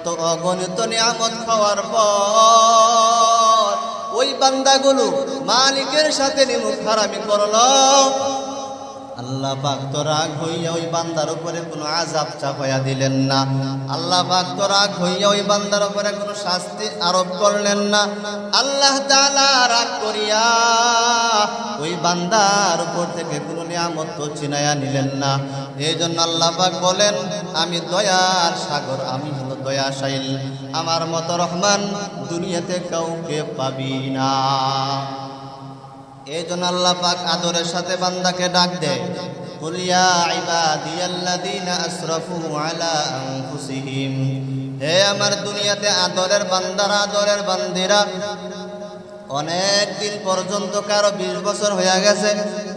এত অগণিত নিয়ামত খাওয়ার পর ওই বান্দাগুলো মালিকের সাথে নিমুখ হারামি করল। আল্লাহ পাক তো রাগ হইয়া ওই বান্দার উপরে কোনো আজাব চাপাইয়া দিলেন না। আল্লাহ পাক তো রাগ হইয়া ওই বান্দার উপরে কোনো শাস্তি আরোপ করলেন না। আল্লাহ তাআলা রাগ করিয়া ওই বান্দার উপর থেকে কোনো নিয়ামত তো চিনাইয়া নিলেন না। এই জন্য আল্লাহ পাক বলেন, আমি দয়ার সাগর, আমি দয়াশাইল আমার মতো রহমান দুনিয়াতে কাউকে পাবি না এই জন্য আল্লাহ পাক আদরের সাথে বান্দাকে ডাক দেয় قل يا عبادي الذين اسرفوا على انفسهم হে আমার দুনিয়াতে আদরের বান্দারা আদরের বান্দিরা অনেক দিন পর্যন্ত কারও বিশ বছর হয়ে গেছে,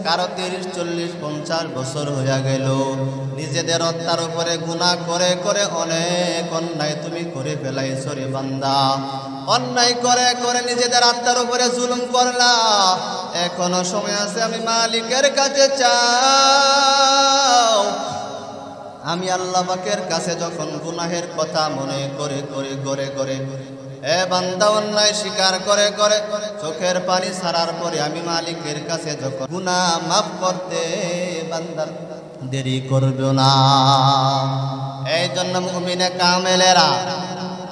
কারও তিরিশ, চল্লিশ, পঞ্চাশ বছর হয়ে গেল। নিজেদের হত্যার উপরে গুণা করে করে অনেক অন্যায় তুমি করে ফেলাইছো রে বান্দা। অন্যায় করে করে নিজেদের আত্মার উপরে জুলুম করলা। এখনও সময় আছে আমি মালিকের কাছে চাও। আমি আল্লাহ পাকের কাছে যখন গুনাহের কথা মনে করে করে করে করে এ বান্দা অন্যায় স্বীকার করে করে। চোখের পানি ছাড়ার পরে আমি মালিকের কাছে যখন গুনা মাফ করতে, বান্দার দেরি করবে না। এই জন্য মুমিনে কামেলেরা,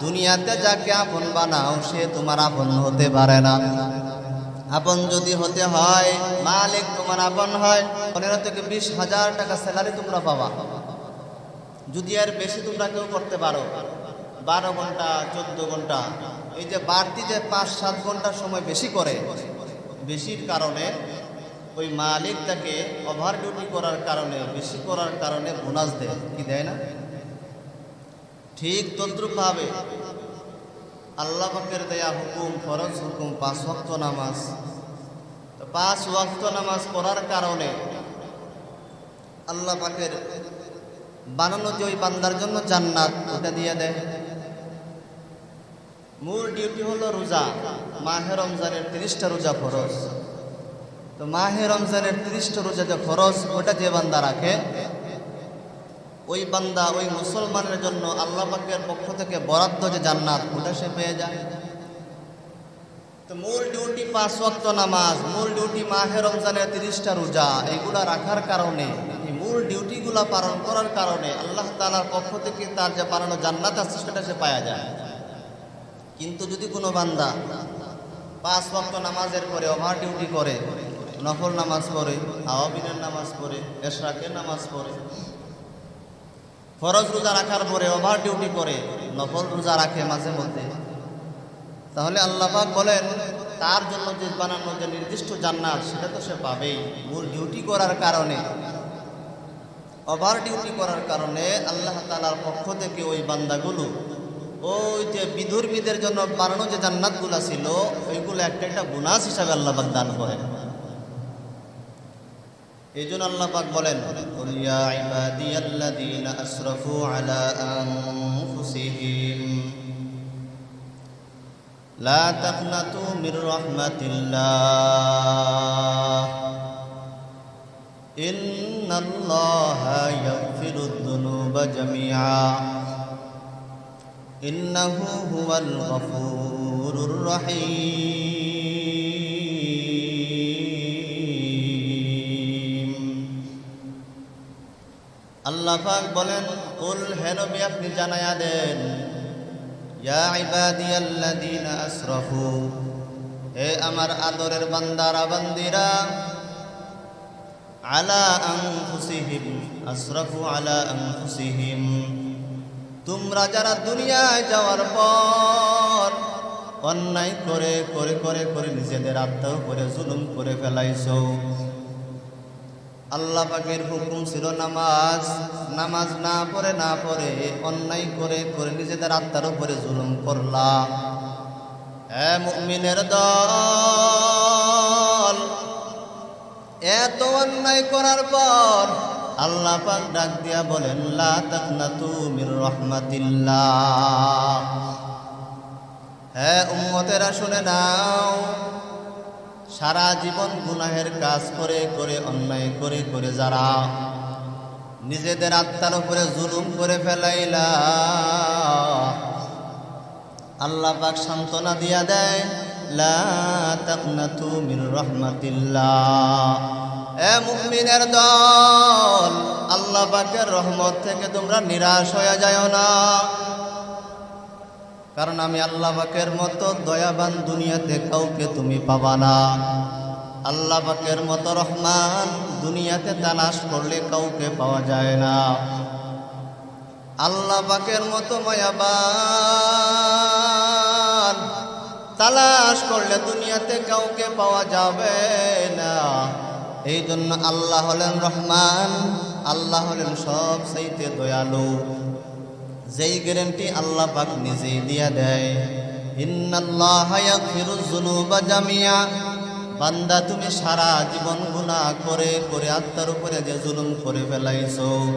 দুনিয়াতে যাকে আপন বানাও, সে তোমার আপন হতে পারে না। আপন যদি হতে হয়, মালিক তোমার আপন হয়, পনেরো থেকে বিশ হাজার টাকা স্যালারি তোমরা পাবা। যদি আর বেশি তোমরা কেউ করতে পারো বারো ঘণ্টা, চোদ্দ ঘণ্টা। এই যে বাড়তি যে পাঁচ, সাত ঘণ্টা সময় বেশি করে, বেশির কারণে ওই মালিক তাকে ওভার ডিউটি করার কারণে, বেশি করার কারণে বোনাস দেয়। কি দেয় না? ঠিক তদ্রুপভাবে আল্লাহ পাকের দেয়া হুকুম, ফরজ হুকুম, পাঁচ ওয়াক্ত নামাজ। তো পাঁচ ওয়াক্ত নামাজ পড়ার কারণে আল্লাহ পাকের বানানো যে ওই বান্দার জন্য জান্নাত, ওটা দিয়ে দেয়। মূল ডিউটি হলো রোজা মাহে রমজানের তিরিশটা রোজা ফরজ তো মাহে রমজানের তিরিশটা রোজা যে ফরজ ওটা যে বান্দা রাখে ওই বান্দা, ওই মুসলমানের জন্য আল্লাহ পাকের পক্ষ থেকে বরাদ্দ যে জান্নাত, ওটা সে পেয়ে যায়। তো মূল ডিউটি পাঁচ ওয়াক্ত নামাজ মূল ডিউটি মাহে রমজানের তিরিশটা রোজা এইগুলা রাখার কারণে, এই মূল ডিউটিগুলা পালন করার কারণে আল্লাহ তালার পক্ষ থেকে তার যে পালানো জান্নাত আছে, সেটা সে পাওয়া যায়। কিন্তু যদি কোনো বান্দা পাঁচ ওয়াক্ত নামাজের পরে ওভার ডিউটি করে, নফল নামাজ পড়ে আওয়াবিনের নামাজ পড়ে, এশরাকের নামাজ পড়ে, ফরজ রোজা রাখার পরে ওভার ডিউটি করে, নফল রোজা রাখে মাঝে মধ্যে, তাহলে আল্লাহাক বলেন, তার জন্য যে বানানো যে নির্দিষ্ট জান্নাত, সেটা তো সে পাবেই। মূল ডিউটি করার কারণে, ওভার ডিউটি করার কারণে আল্লাহ তালার পক্ষ থেকে ওই বান্দাগুলো ওই যে বিধর্মীদের জন্য বানানো যে জান্নাতগুলো ছিল ওইগুলো একটা একটা বোনাস হিসাবে আল্লাহ দান করেন এই জন্য আল্লাহ পাক বলেন قل يا عبادي الذين أسرفوا على أنفسهم لا تقنطوا من رحمة الله إن الله يغفر الذنوب جميعا إنه هو الغفور الرحيم আল্লাহ পাক বলেন কুল হে নবী আপনি জানায়া দেন ইয়া ইবাদিয়াল্লাযীনা আসরাফু হে আমার আদরের বান্দারা বান্দিরা আলা আনফুসিহিম আসরাফু আলা আনফুসিহিম তোমরা যারা দুনিয়ায় যাওয়ার পর অন্যায় করে করে করে করে নিজেদের আত্মার উপরে জুলুম করে ফেলাইছো। আল্লাহ পাকের হুকুম ছিল নামাজ। নামাজ না পড়ে না পড়ে অন্যায় করে করে নিজেদের আত্মার উপরে জুলুম করলা। হ্যাঁ মুমিনের দল, এত অন্যায় করার পর আল্লাহ পাক ডাক দিয়া বলেন, লা তাকনাতু মির রাহমাতিল্লাহ। হ্যাঁ উম্মতেরা, শুনে নাও। সারা জীবন গুনাহের কাজ করে করে, অন্যায় করে করে যারা নিজেদের আত্মার উপরে জুলুম করে ফেলাইলা, আল্লাহ পাক সান্ত্বনা দিয়া দেয়, লা তাকনাতু মির রাহমাতিল্লাহ। এ মুমিনের দল, আল্লাহ পাকের রহমত থেকে তোমরা নিরাশ হয়ে যাও না। কারণ আমি আল্লাহ পাকের মতো দয়াবান দুনিয়াতে কাউকে তুমি পাবা না। আল্লাহ পাকের মতো রহমান দুনিয়াতে তালাশ করলে কাউকে পাওয়া যায় না। আল্লাহ পাকের মতো মায়াবান তালাশ করলে দুনিয়াতে কাউকে পাওয়া যাবে না। এই জন্য আল্লাহ হলেন রহমান, আল্লাহ হলেন সব সেইতে দয়ালু। যেই গ্যারেন্টি আল্লাহ পাক নিজেই দিয়া দেয়। জামিয়া। বান্দা, তুমি সারা জীবন গুনাহ করে করে আত্মার উপরে যে জুলুম করে ফেলাইছো।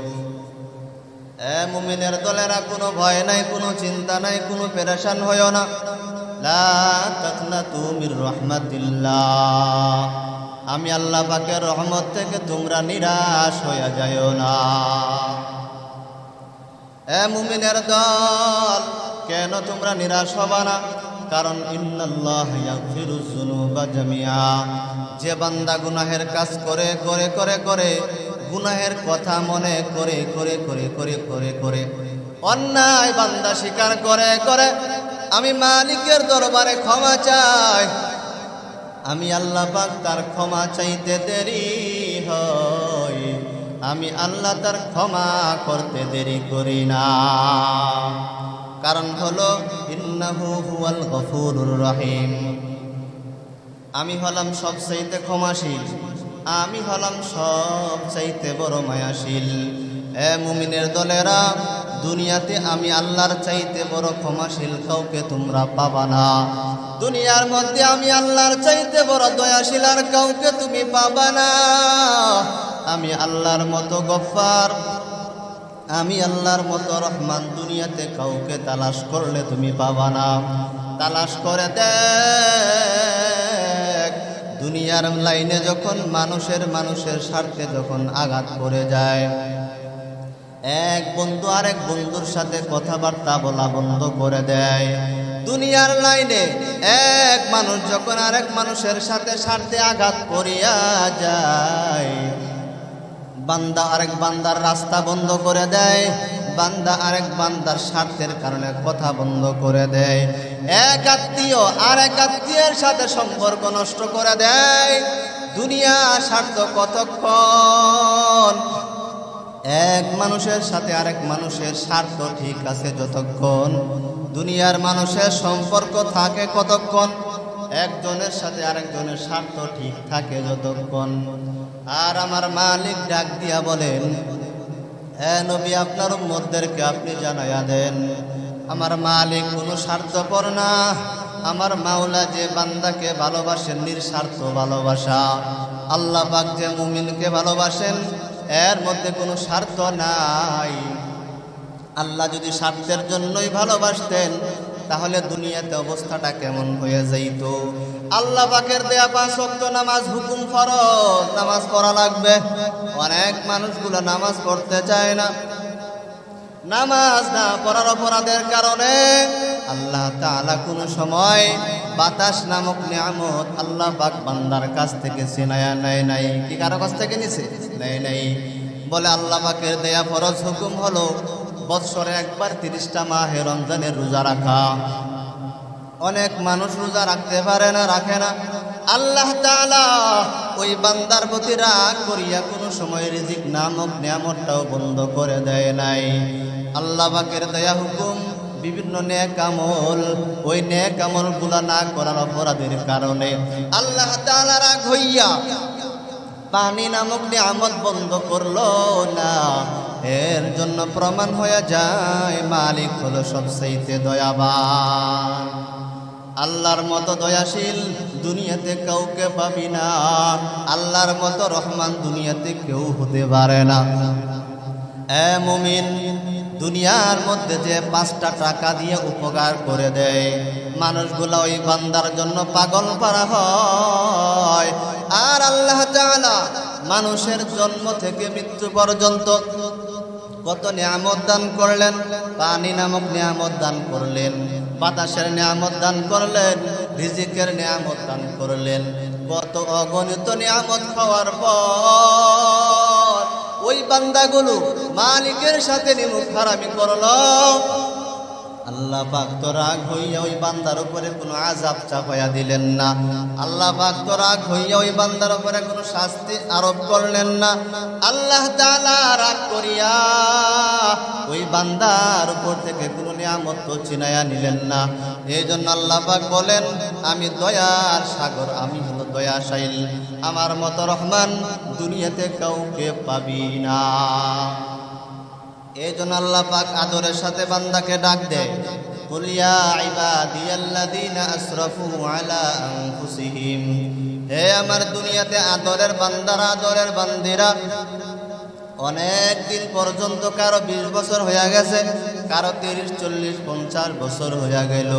এ মুমিনের দলেরা কোনো ভয় নাই, কোনো চিন্তা নাই, কোনো পেরেশান হইও না। লা তাকনাতু মির রাহমাতিল্লাহ। আমি আল্লাহ পাকের রহমত থেকে তোমরা নিরাশ হইয়া যাইও না। এ মুমিনের দল, কেন তোমরা নিরাশ হবা না? কারণ জামিয়া যে বান্দা গুনাহের কাজ করে করে করে করে, গুনাহের কথা মনে করে করে করে করে করে করে, অন্যায় বান্দা স্বীকার করে করে, আমি মালিকের দরবারে ক্ষমা চাই। আমি আল্লাহ পাক তার ক্ষমা চাইতে দেরি হয়। আমি আল্লাহ তার ক্ষমা করতে দেরি করি না। কারণ হলো, ইন্নাহু হুয়াল গফুরুর রহিম। আমি হলাম সব চাইতে ক্ষমাশীল। আমি হলাম সব চাইতে বড় মায়াশীল। এ মুমিনের দলেরা দুনিয়াতে আমি আল্লাহর চাইতে বড় ক্ষমাশীল কাউকে তোমরা পাবা না। দুনিয়ার মধ্যে আমি আল্লাহর চাইতে বড় দয়াশীল আর কাউকে তুমি পাবা না। আমি আল্লাহর মতো গফার আমি আল্লাহর মতো রহমান। দুনিয়াতে কাউকে তালাশ করলে তুমি পাবা না। তালাশ করে দেখ, দুনিয়ার লাইনে যখন মানুষের মানুষের স্বার্থে যখন আঘাত করে যায় এক বন্ধু আরেক বন্ধুর সাথে কথাবার্তা বলা বন্ধ করে দেয়। দুনিয়ার লাইনে এক মানুষ যখন আরেক মানুষের সাথে স্বার্থে আঘাত করিয়া যায়, বান্দা আরেক বান্দার রাস্তা বন্ধ করে দেয়, বান্দা আরেক বান্দার স্বার্থের কারণে কথা বন্ধ করে দেয়। এক আত্মীয় আরেক আত্মীয়ের সাথে সম্পর্ক নষ্ট করে দেয়। দুনিয়া স্বার্থ কতক্ষণ এক মানুষের সাথে আরেক মানুষের স্বার্থ ঠিক আছে যতক্ষণ দুনিয়ার মানুষের সম্পর্ক থাকে কতক্ষণ? একজনের সাথে আরেকজনের স্বার্থ ঠিক থাকে যতক্ষণ। আর আমার মালিক ডাক দিয়া বলেন হ্যাঁ নবী, আপনার উম্মতদেরকে আপনি জানাইয়া দেন, আমার মালিক কোনো স্বার্থপর না। আমার মাওলা যে বান্দাকে ভালোবাসেন, নিঃস্বার্থ ভালোবাসা। আল্লাহ পাক যে মুমিনকে ভালোবাসেন এর মধ্যে কোনো স্বার্থ নাই। আল্লাহ যদি স্বার্থের জন্যই ভালোবাসতেন, তাহলে দুনিয়াতে অবস্থাটা কেমন হয়ে যাইত? আল্লাহ পাকের দেয়া পাঁচ শক্ত নামাজ হুকুম ফরজ, নামাজ পড়া লাগবে। অনেক মানুষগুলো নামাজ পড়তে চায় না। নামাজ না পড়ার অপরাধের কারণে আল্লাহ তাআলা কোন সময় বাতাস নামক নিয়ামত আল্লাহ পাক বান্দার কাছ থেকে সিনায়া নেয় নাই। কি কারও কাছ থেকে নিছে? নেয় নাই। বলে আল্লাহ পাকের দেয়া ফরজ হুকুম হলো বৎসরে একবার তিরিশটা মাহে রমজানের রোজা রাখা। অনেক মানুষ রোজা রাখতে পারে না, রাখে না। আল্লাহ তাআলা ওই বান্দার প্রতি রাগ করিয়া কোনো সময় রিজিক নামক নিয়ামতটাও বন্ধ করে দেয় নাই। আল্লাহ পাকের দয়া হুকুম, বিভিন্ন নেক আমল, ওই নেক আমলগুলা না করার অপরাধের কারণে আল্লাহ তাআলা রাগ হইয়া পানি নামক নিয়ামত বন্ধ করল না। এর জন্য প্রমাণ হয়ে যায়, মালিক হলো সবচাইতে দয়াবান। আল্লাহর মতো দয়াশীল দুনিয়াতে কাউকে পাবি না। আল্লাহর মতো রহমান দুনিয়াতে কেউ হতে পারে না। এ মুমিন, দুনিয়ার মধ্যে যে পাঁচটা টাকা দিয়ে উপকার করে দেয়, মানুষগুলো ওই বান্দার জন্য পাগল করা হয়। আর আল্লাহ তাআলা মানুষের জন্ম থেকে মৃত্যু পর্যন্ত কত নিয়ামত দান করলেন, পানি নামক নিয়ামত দান করলেন। বাতাসের নিয়ামত দান করলেন, রিজিকের নিয়ামত দান করলেন। কত অগণিত নিয়ামত খাওয়ার পর ওই বান্দাগুলো মালিকের সাথে নিমুখ হারামি করল। আল্লাহ পাক তো রাগ হইয়া ওই বান্দার উপরে কোনো আজাব চাপাইয়া দিলেন না। আল্লাহ পাক তো রাগ হইয়া ওই বান্দার উপরে কোনো শাস্তি আরোপ করলেন না। আল্লাহ তাআলা রাগ করিয়া ওই বান্দার উপর থেকে কোনো নিয়ামত তো চিনাইয়া নিলেন না। এই জন্য আল্লাহ পাক বলেন, আমি দয়ার সাগর, আমি হলো দয়াশাইল। আমার মতো রহমান দুনিয়াতে কাউকে পাবি না। এই জন্য আল্লাহ পাক আদরের সাথে বান্দাকে ডাক দেয়। কুলিয়া ইবাদিয়াল্লাযীনা আসরাফু আলা আনফুসিহিম। হে আমার দুনিয়াতে আদরের বান্দারা, আদরের বান্দিরা অনেক দিন পর্যন্ত কারও বিশ বছর হয়ে গেছে, কারও তিরিশ, চল্লিশ, পঞ্চাশ বছর হয়ে গেল।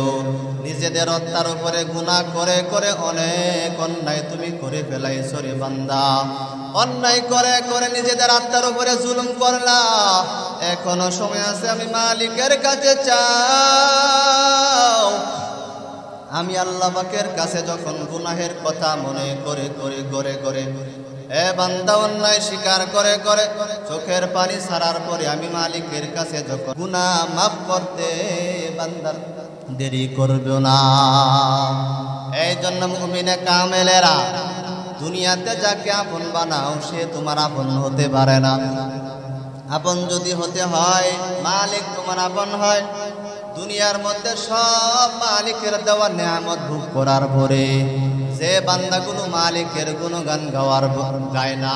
নিজেদের হত্যার উপরে গুণা করে করে অনেক অন্যায় তুমি করে ফেলাইছো রে বান্দা। অন্যায় করে করে নিজেদের আত্মার উপরে জুলুম করলা। এখনও সময় আছে, আমি মালিকের কাছে চাও। আমি আল্লাহ পাকের কাছে যখন গুনাহের কথা মনে করে করে করে করে এ বান্দা অন্যায় স্বীকার করে করে। চোখের পানি ছাড়ার পরে আমি মালিকের কাছে যখন গুনা মাফ করতে বান্দার দেরি করবে না। এই জন্য মুমিনে কামেলেরা, দুনিয়াতে যাকে আপন বানাও, সে তোমার আপন হতে পারে না। আপন যদি হতে হয়, মালিক তোমার আপন হয়। দুনিয়ার মধ্যে সব মালিকের দেওয়া নিয়ামত ভোগ করার পরে যে বান্দা বান্দাগুলো মালিকের গুণগান গাওয়ার গায় না,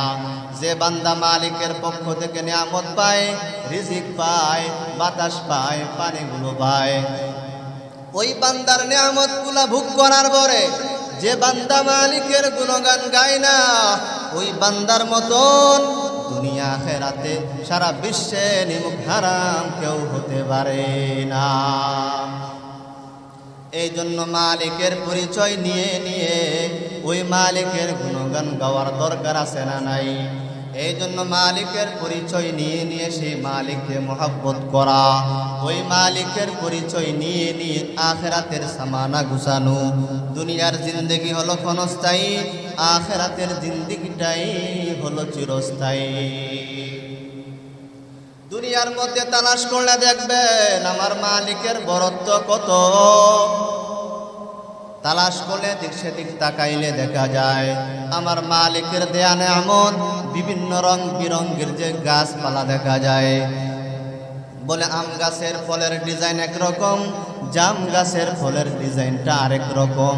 যে বান্দা মালিকের পক্ষ থেকে নিয়ামত পায়, রিজিক পায়, বাতাস পায়, পানিগুলো পায়। ওই বান্দার নিয়ামতগুলা ভোগ করার পরে যে বান্দা মালিকের গুণগান গায় না, ওই বান্দার মতন দুনিয়া খেরাতে সারা বিশ্বে নিমুখ হারাম কেউ হতে পারে না। এই জন্য মালিকের পরিচয় নিয়ে নিয়ে ওই মালিকের গুণগান গাওয়ার দরকার আছে না নাই? এই জন্য মালিকের পরিচয় নিয়ে নিয়ে সেই মালিককে মহাব্বত করা, ওই মালিকের পরিচয় নিয়ে নিয়ে আখেরাতের সামানা গুছানো। দুনিয়ার জিন্দগি হলো ক্ষণস্থায়ী, আখেরাতের জিন্দগিটাই হলো চিরস্থায়ী। দুনিয়ার মধ্যে তালাশ করলে দেখবেন আমার মালিকের বরত্ব কত। তালাশ করলে দিক সেদিক তাকাইলে দেখা যায়, আমার মালিকের দেয়া নেয়ামত বিভিন্ন রং বিরঙ্গের যে গাছপালা দেখা যায়। বলে আম গাছের ফলের ডিজাইন একরকম, জাম গাছের ফলের ডিজাইনটা আরেক রকম।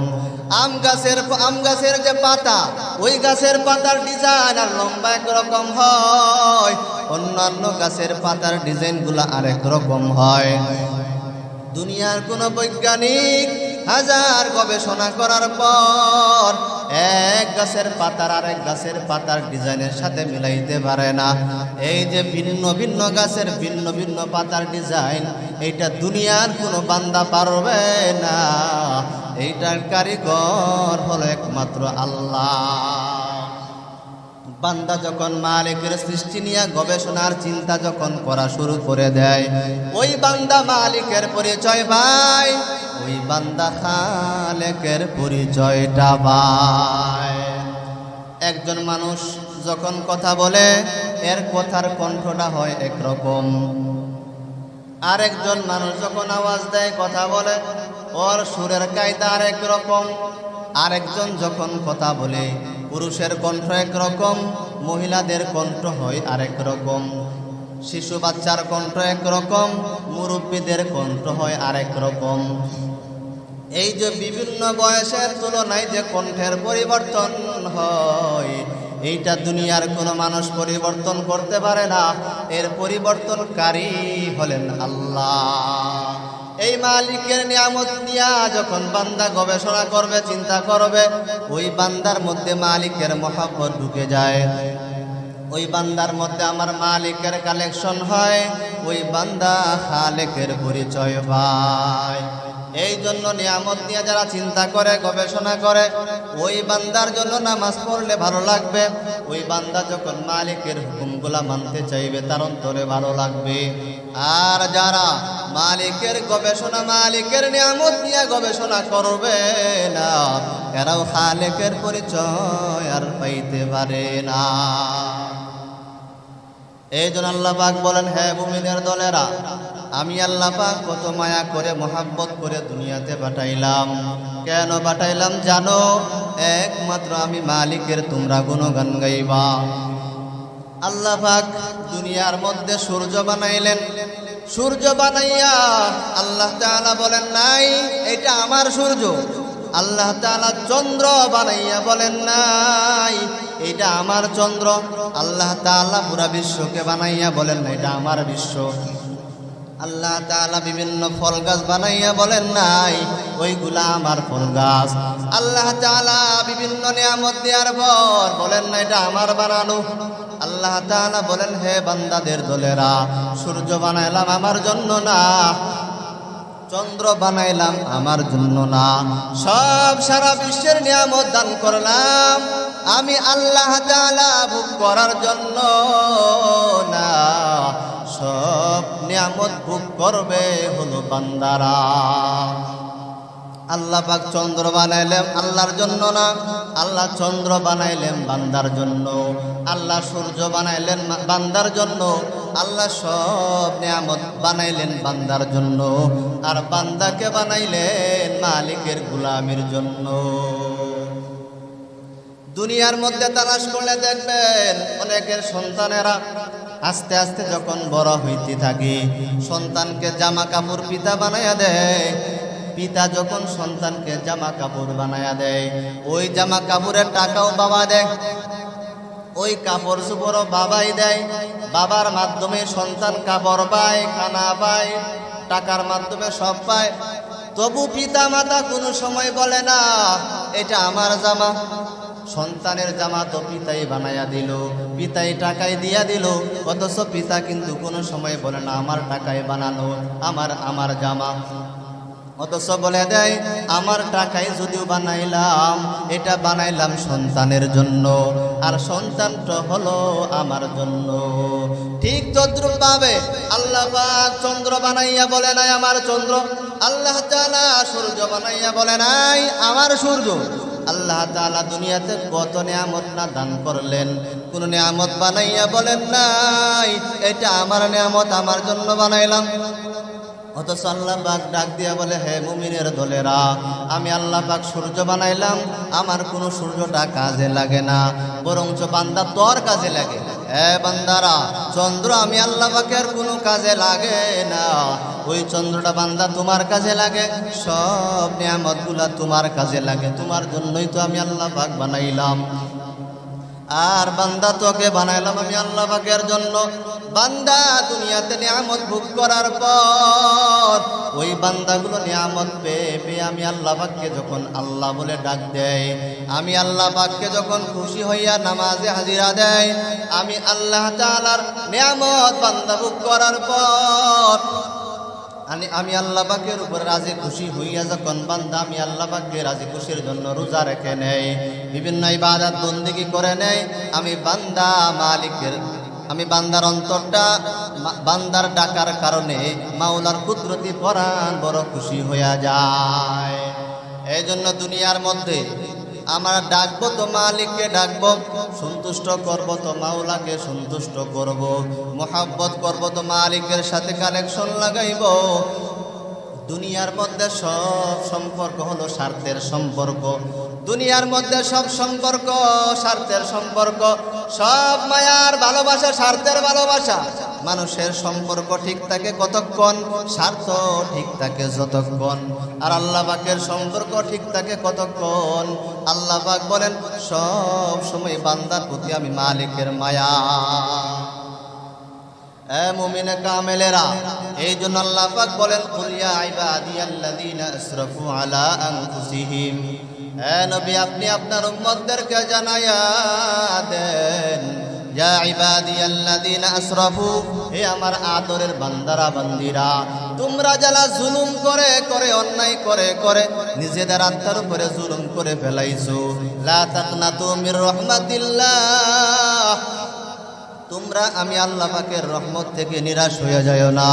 আম গাছের আম গাছের যে পাতা, ওই গাছের পাতার ডিজাইন আর লম্বা একরকম হয়, অন্যান্য গাছের পাতার ডিজাইনগুলো আরেক রকম হয়। দুনিয়ার কোনো বৈজ্ঞানিক হাজার গবেষণা করার পর এক গাছের পাতার আর এক গাছের পাতার ডিজাইনের সাথে মিলাইতে পারে না। এই যে ভিন্ন ভিন্ন গাছের ভিন্ন ভিন্ন পাতার ডিজাইন, এইটা দুনিয়ার কোনো বান্দা পারবে না। এইটার কারিগর হলো একমাত্র আল্লাহ। বান্দা যখন মালিকের সৃষ্টি নিয়ে গবেষণার চিন্তা যখন করা শুরু করে দেয়, ওই বান্দা মালিকের পরিচয় পায়, ওই বান্দা খালেকের পরিচয়টা পায়। একজন মানুষ যখন কথা বলে, এর কথার কণ্ঠটা হয় একরকম। আরেকজন মানুষ যখন আওয়াজ দেয়, কথা বলে, ওর সুরের কায়দা আরেক রকম। আরেকজন যখন কথা বলে পুরুষের কণ্ঠ একরকম মহিলাদের কণ্ঠ হয় আরেক রকম। শিশু বাচ্চার কণ্ঠ একরকম মুরব্বীদের কণ্ঠ হয় আরেক রকম। এই যে বিভিন্ন বয়সের তুলনায় যে কণ্ঠের পরিবর্তন হয়, এইটা দুনিয়ার কোনো মানুষ পরিবর্তন করতে পারে না। এর পরিবর্তনকারী হলেন আল্লাহ। এই মালিকের নিয়ামত নিয়া যখন বান্দা গবেষণা করবে, চিন্তা করবে, ওই বান্দার মধ্যে মালিকের মহাব্বত ঢুকে যায়। ওই বান্দার মধ্যে আমার মালিকের কালেকশন হয়, ওই বান্দা খালেকের পরিচয় পায়। এই জন্য নিয়ামত নিয়ে যারা চিন্তা করে, গবেষণা করে, ওই বান্দার জন্য নামাজ পড়লে ভালো লাগবে। ওই বান্দা যখন মালিকের হুকুম হুকুমগুলা মানতে চাইবে, তার অন্তরে ভালো লাগবে। আর যারা মালিকের গবেষণা, মালিকের নিয়ামত নিয়ে গবেষণা করবে না, এরাও খালেকের পরিচয় আর পাইতে পারে না। এই জন্য আল্লাহ পাক বলেন হ্যাঁ মুমিনের দলেরা, আমি আল্লাহ পাক কত মায়া করে, মোহাব্বত করে দুনিয়াতে পাঠাইলাম। কেন পাঠাইলাম জানো? একমাত্র আমি মালিকের তোমরা গুণগান গাইবা। আল্লাহ পাক দুনিয়ার মধ্যে সূর্য বানাইলেন। সূর্য বানাইয়া আল্লাহ তাআলা বলেন, নাই, এটা আমার সূর্য। আল্লাহ তাআলা চন্দ্র বানাইয়া বলেন, নাই, এটা আমার চন্দ্র। আল্লাহ তাআলা পুরা বিশ্বকে বানাইয়া বলেন না এটা আমার বিশ্ব। আল্লাহ তাআলা বিভিন্ন ফল গাছ বানাইয়া বলেন নাই, ওইগুলা আমার ফল গাছ। আল্লাহ তাআলা বিভিন্ন নিয়ামত দেওয়ার পর বলেন না, এটা আমার বানানো। আল্লাহ তাআলা বলেন, হে বান্দাদের দলেরা, সূর্য বানাইলাম আমার জন্য না, চন্দ্র বানাইলাম আমার জন্য না। সব সারা বিশ্বের নিয়ামত দান করলাম। আমি আল্লাহ তাআলা ভোগ করার জন্য নিয়ামত ভোগ করবে হলো বান্দারা। আল্লাহ পাক চন্দ্র বানাইলেন আল্লাহর জন্য না, আল্লাহ চন্দ্র বানাইলেন বান্দার জন্য, আল্লাহ সূর্য বানাইলেন বান্দার জন্য, আল্লাহ সব নিয়ামত বানাইলেন বান্দার জন্য, আর বান্দাকে বানাইলেন মালিকের গুলামের জন্য। দুনিয়ার মধ্যে তালাশ করলে দেখবেন অনেকের সন্তানেরা আস্তে আস্তে যখন বড় হইতে থাকে, সন্তানকে জামা কাপড় পিতা বানাইয়া দেয়। পিতা যখন সন্তানকে জামা কাপড় বানাইয়া দেয়, ওই জামা কাপড়ের টাকাও বাবা দেয়, ওই কাপড় চোপড়ও বাবাই দেয়। বাবার মাধ্যমে সন্তান কাপড় পায়, খানা পায়, টাকার মাধ্যমে সব পায়। তবু পিতা মাতা কোনো সময় বলে, না, এটা আমার জামা। সন্তানের জামা তো পিতাই বানাইয়া দিল, পিতাই টাকায় দিয়া দিল। অথচ পিতা কিন্তু কোনো সময় বলে না, আমার টাকায় বানানো, আমার আমার জামা। অথচ বলে দেয় আমার টাকায় যদিও বানাইলাম, এটা বানাইলাম সন্তানের জন্য। আর সন্তানটা হলো আমার জন্য। ঠিক তদ্রুপ পাবে আল্লাহ চন্দ্র বানাইয়া বলে নাই আমার চন্দ্র। আল্লাহ সূর্য বানাইয়া বলে নাই আমার সূর্য। আল্লাহ তালা দুনিয়াতে কত নিয়ামত না দান করলেন। কোন নিয়ামত বানাইয়া বলেন নাই, এটা আমার নিয়ামত, আমার জন্য বানাইলাম। অথচ আল্লাহ পাক ডাক দিয়া বলে, হে মুমিনের দলেরা, আমি আল্লাহ পাক সূর্য বানাইলাম, আমার কোনো সূর্যটা কাজে লাগে না, বরঞ্চ বান্দা তোর কাজে লাগে। বান্দারা, চন্দ্র আমি আল্লাহ কোনো কাজে লাগে না। ওই চন্দ্রটা বান্দা তোমার কাজে লাগে, সব নিয়ামতগুলা তোমার কাজে লাগে। তোমার জন্যই তো আমি আল্লাহ পাক বানাইলাম। আর বান্দা তোকে বানাইলাম আমি আল্লাহ পাকের জন্য। বান্দা, দুনিয়াতে নিয়ামত ভোগ করার পর ওই বান্দাগুলো নিয়ামত পেয়ে পেয়ে আমি আল্লাহ পাককে যখন আল্লাহ বলে ডাক দেয়, আমি আল্লাহ পাককে যখন খুশি হইয়া নামাজে হাজিরা দেয়, আমি আল্লাহ তাআলার নিয়ামত বান্দা ভোগ করার পর আমি আমি আল্লাহ পাকের উপর রাজি খুশি হইয়া যখন বান্দা, আমি আল্লাহ পাককে রাজি খুশির জন্য রোজা রেখে নেই, বিভিন্ন ইবাদত বন্দিগি করে নেই, আমি বান্দা মালিকের আমি বান্দার অন্তরটা বান্দার ডাকার কারণে মাওলার কুদরতি পরাণ বড় খুশি হইয়া যায়। এই জন্য দুনিয়ার মধ্যে আমরা ডাকবো তো মালিককে ডাকবো, সন্তুষ্ট করব তো মাওলাকে সন্তুষ্ট করব, মোহাব্বত করব তো মালিকের সাথে কানেকশন লাগাইব। দুনিয়ার মধ্যে সব সম্পর্ক হলো স্বার্থের সম্পর্ক। দুনিয়ার মধ্যে সব সম্পর্ক, স্বার্থের সম্পর্ক, সব মায়ার ভালোবাসা, স্বার্থের ভালোবাসা। মানুষের সম্পর্ক ঠিক থাকে কতক্ষণ, স্বার্থ ঠিক থাকে যতক্ষণ। আর আল্লাহ পাকের সম্পর্ক ঠিক থাকে কতক্ষণ? আল্লাহ পাক বলেন, সব সময় বান্দার প্রতি আমি মালিকের মায়া। এই জন্য আল্লাহ পাক বলেন আলা আনফুসিহিম। এ নবী, আপনি আপনার উম্মতদেরকে জানাইয়া দেন যা ইবাদি আল্লাদিন আশরাফু হে আমার আদরের বান্দারা, বান্দিরা, তোমরা যারা জুলুম করে করে, অন্যায় করে করে, নিজেদের আত্মার উপরে জুলুম করে ফেলাইছো, লা তাকনাতু মির রাহমাতিল্লাহ তোমরা আমি আল্লাহ পাকের রহমত থেকে নিরাশ হয়ে যায় না।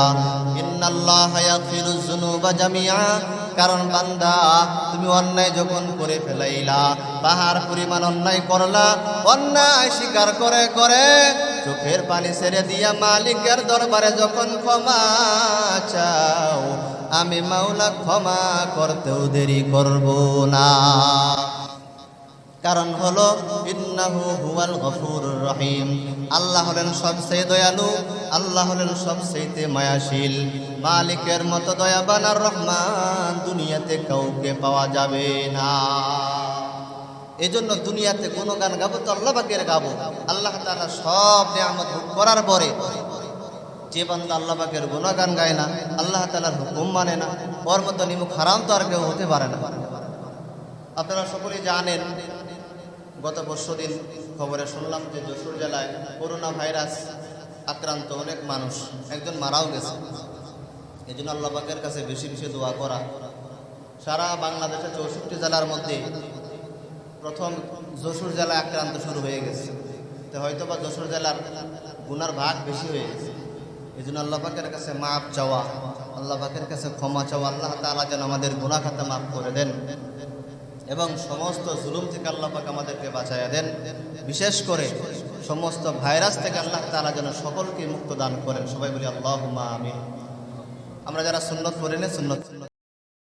জামিআ। কারণ বান্দা, তুমি অন্যায় যখন করে ফেলাইলা পাহাড় পরিমাণ অন্যায় করলা, অন্যায় স্বীকার করে করে চোখের পানি ছেড়ে দিয়া মালিকের দরবারে যখন ক্ষমা চাও, আমি মাওলা ক্ষমা করতেও দেরি করব না। কারণ হলো, ইন্নাহু হুয়াল গফুর রহিম। আল্লাহ হলেন সবচেয়ে দয়ালু, আল্লাহ হলেন সবচেয়ে মায়াশীল। মালিকের মতো দয়াবান আর রহমান দুনিয়াতে কাউকে পাওয়া যাবে না। এজন্য দুনিয়াতে কোনো গান গাবো তো আল্লাহ বাকের গাবো। আল্লাহ তাআলা সব নিয়ামত ভোগ করার পরে যে বান্দা আল্লাহ পাকের গুণাগান গায় না, আল্লাহ তাআলার হুকুম মানে না, ওর মতো নিমুখ হারাম তো আর কেউ হতে পারে না। আপনারা সকলেই জানেন গত দিন খবরে শুনলাম যে যশোর জেলায় করোনা ভাইরাস আক্রান্ত অনেক মানুষ, একজন মারাও গেছে। এই জন্য আল্লাপাকের কাছে বেশি বেশি দোয়া করা। সারা বাংলাদেশে চৌষট্টি জেলার মধ্যে প্রথম যশোর জেলায় আক্রান্ত শুরু হয়ে গেছে। তো হয়তো বা যশোর জেলার গুনার ভাগ বেশি হয়ে গেছে। এই জন্য আল্লাপাকের কাছে মাপ চাওয়া, আল্লাহ পাকের কাছে ক্ষমা চাওয়া, আল্লাহ তাআলা যেন আমাদের গুনাহ খাতা মাফ করে দেন। এবং সমস্ত জুলুম থেকে আল্লাহ পাক আমাদেরকে বাঁচাইয়া দেন। বিশেষ করে সমস্ত ভাইরাস থেকে আল্লাহ তালা যেন সকলকে মুক্ত দান করেন। সবাই বলি আল্লাহ আমি আমরা যারা সুন্নত পড়ি না, সুন্নত